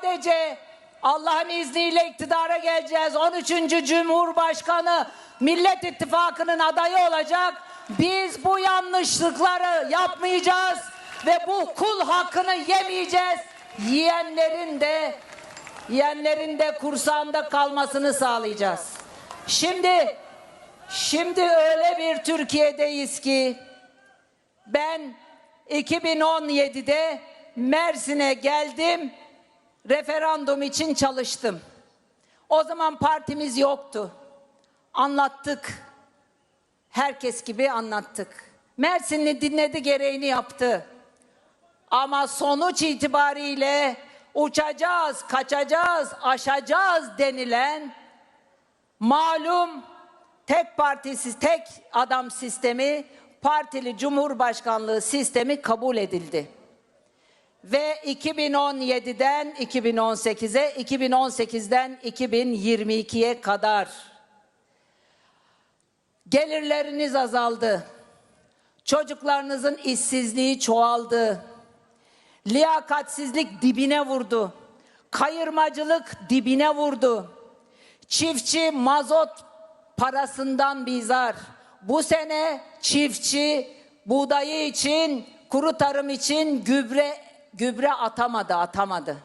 sadece Allah'ın izniyle iktidara geleceğiz. 13. Cumhurbaşkanı Millet İttifakı'nın adayı olacak. Biz bu yanlışlıkları yapmayacağız ve bu kul hakkını yemeyeceğiz. Yiyenlerin de yiyenlerin de kursağında kalmasını sağlayacağız. Şimdi şimdi öyle bir Türkiye'deyiz ki ben 2017'de Mersin'e geldim. Referandum için çalıştım. O zaman partimiz yoktu. Anlattık. Herkes gibi anlattık. Mersinli dinledi gereğini yaptı. Ama sonuç itibariyle uçacağız, kaçacağız, aşacağız denilen malum tek partisiz tek adam sistemi partili cumhurbaşkanlığı sistemi kabul edildi. Ve 2017'den 2018'e 2018'den 2022'ye kadar gelirleriniz azaldı. Çocuklarınızın işsizliği çoğaldı. Liyakatsizlik dibine vurdu. Kayırmacılık dibine vurdu. Çiftçi mazot parasından bizar. Bu sene çiftçi buğdayı için, kuru tarım için gübre gübre atamadı, atamadı.